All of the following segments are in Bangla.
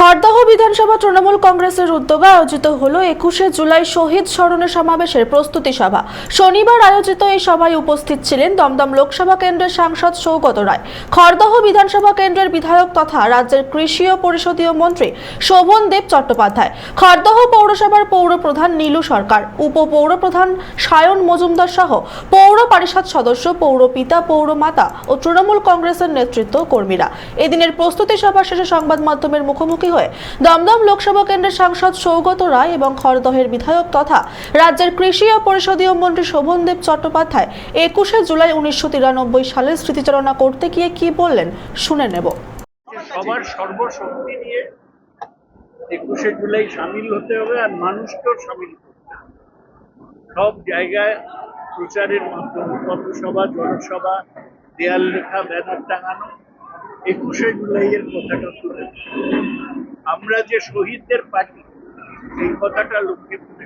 খড়দহ বিধানসভা তৃণমূল কংগ্রেসের উদ্যোগে আয়োজিত হল একুশে জুলাই শহীদ স্মরণে সমাবেশের প্রস্তুতি সভা। শনিবার আয়োজিত এই সভায় উপস্থিত ছিলেন দমদম লোকসভা কেন্দ্রের সাংসদ সৌগত রায়। খড়দহ বিধানসভা কেন্দ্রের বিধায়ক তথা রাজ্যের কৃষি ও পরিষদীয় মন্ত্রী শোভন দেব চট্টোপাধ্যায়। খড়দহ পৌরসভার পৌর প্রধান নীলু সরকার উপ পৌর প্রধান সায়ন মজুমদার সহ পৌর পরিষদ সদস্য পৌর পিতা পৌর মাতা ও তৃণমূল কংগ্রেসের নেতৃত্ব কর্মীরা। এদিনের প্রস্তুতি সভা শেষে সংবাদ মাধ্যমের মুখোমুখি হয়ে দমদম লোকসভা কেন্দ্রের সাংসদ সৌগত রায় এবং খড়দহের বিধায়ক তথা রাজ্যের কৃষি ও পরিষদীয় মন্ত্রী শোভন দেব চট্টোপাধ্যায় একুশে জুলাই উনিশশো তিরানব্বই সালের স্মৃতিচারণা করতে গিয়ে কি বললেন, শুনে নেব। সবার সর্বশক্তি নিয়ে একুশে জুলাই সামিল হতে হবে আর মানুষকেও সামিল করতে হবে। সব জায়গায় প্রচারের মাধ্যমে পথসভা জনসভা, দেয়াল লেখা ব্যানার টাঙানো, একুশে জুলাইয়ের কথাটা তুলে। আমরা যে শহীদদের পার্টি এই কথাটা লোককে রাখতে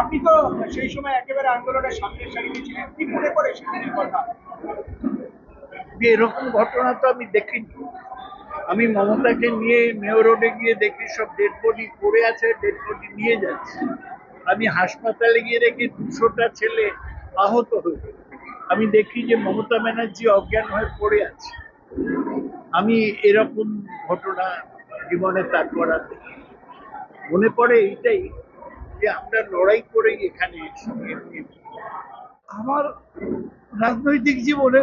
আপনি তো সেই সময় একেবারে আন্দোলনের সামনে সারিতে ছিলেন। কি মনে করে সেদিনের কথা? এরকম ঘটনা তো আমি দেখিনি। আমি মমতাকে নিয়ে মেয়র রোডে গিয়ে দেখি, সব ডেড বডি পড়ে আছে ডেড বডি নিয়ে যাচ্ছে। আমি হাসপাতালে গিয়ে দেখি, দুশোটা ছেলে আহত হয়েছে আমি দেখি যে মমতা ব্যানার্জি অজ্ঞান হয়ে পড়ে আছে। আমি এরকম ঘটনা জীবনে তারপর আর দেখি। মনে পড়ে এইটাই যে আমরা লড়াই করেই এখানে আমার রাজনৈতিক জীবনে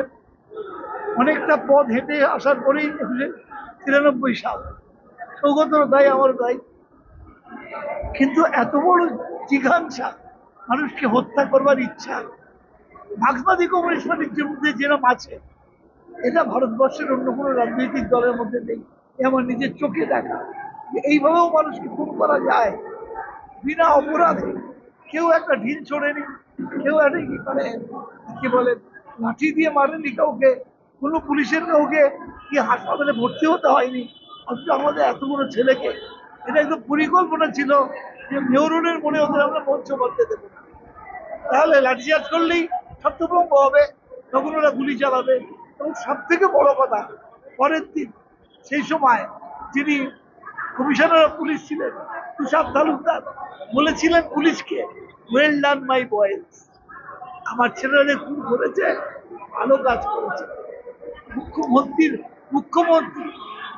অনেকটা পথ হেঁটে আসার পরেই তিরানব্বই সাল সৌগত দায় আমার দায় কিন্তু এত বড় জিঘাংসা মানুষকে হত্যা করবার ইচ্ছা মার্ক্সবাদী কমিউনিস্ট পার্টির মধ্যে যেরকম আছে এটা ভারতবর্ষের অন্য কোনো রাজনৈতিক দলের মধ্যে নেই। আমার নিজের চোখে দেখা। যে এইভাবেও মানুষকে খুন করা যায় বিনা অপরাধে। কেউ একটা ঢিল ছোড়েনি, কেউ একটা কি মানে কি বলে, লাঠি দিয়ে মারেনি কাউকে, কোনো পুলিশের কাউকে কি হাসপাতালে ভর্তি হতে হয়নি। অথচ আমাদের এতগুলো ছেলেকে। এটা একদম পরিকল্পনা ছিল যে মেয়রনের মনে ওদের আমরা মঞ্চ বাঁধতে দেবো। না তাহলে লাঠিচার্জ করলেই ছত্রভঙ্গ হবে, তখন ওরা গুলি চালাবে। এবং সব থেকে বড় কথা, পরের দিন, সেই সময় যিনি কমিশনার অফ পুলিশ ছিলেন, তুষার তালুকদার, বলেছিলেন পুলিশকে ওয়েল ডান মাই বয়েজ আমার ছেলেরা খুন করেছে ভালো কাজ করেছে মুখ্যমন্ত্রীর, মুখ্যমন্ত্রী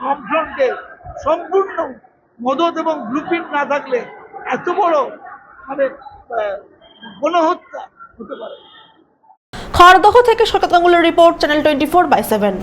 বামফ্রন্টের সম্পূর্ণ মদত এবং ব্লুপ্রিন্ট না থাকলে এত বড় মানে গণহত্যা হতে পারে। খড়দহ থেকে Sharkat গাঙ্গুলের report channel twenty four by seven